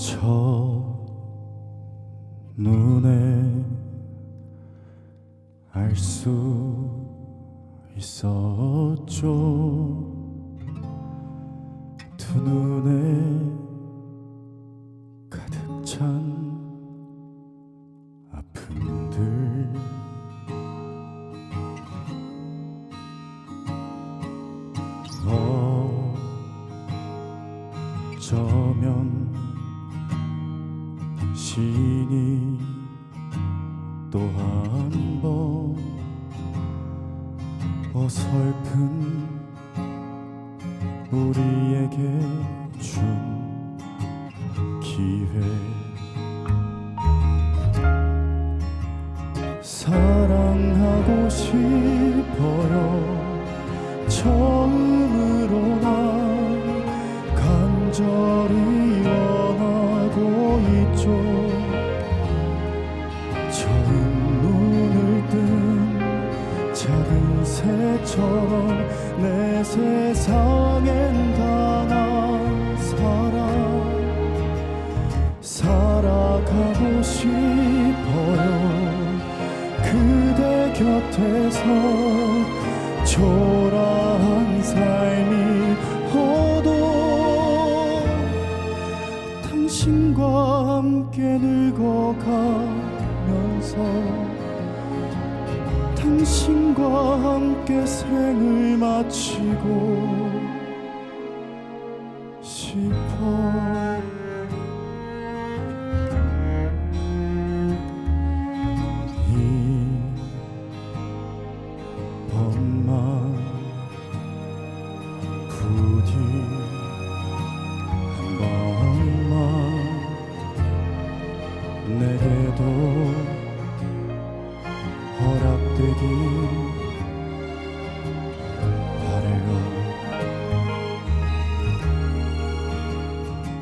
저 눈에 알 수 있었죠. 두 눈에 가득 찬 아픔들. 어쩌면 시인이 또 한 번 어설픈 우리에게 준 기회. 사랑하고 싶어요 작은 새처럼 내 세상엔 단한 사랑 살아가고 싶어요. 그대 곁에서 초라한 삶이 허도 당신과 함께 늙어가 당신과 함께 생을 마치고 싶어. 이번만 부디 한 번만 내게도 되길 바래요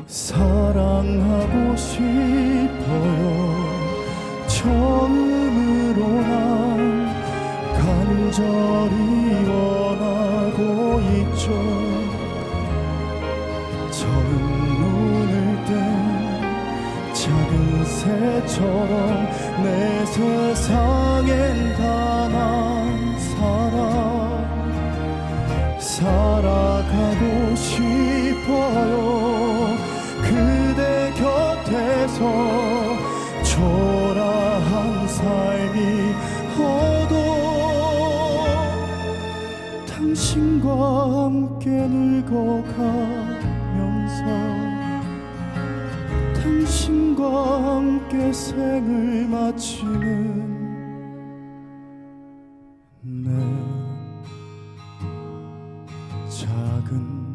사랑하고 싶어요. 처음으로 난 간절히 원하고 있죠 새처럼 내 세상엔 단한 사랑 살아가고 싶어요. 그대 곁에서 초라한 삶이 허도 당신과 함께 늙어가면서 당신과 함께 생을 마치는 내 작은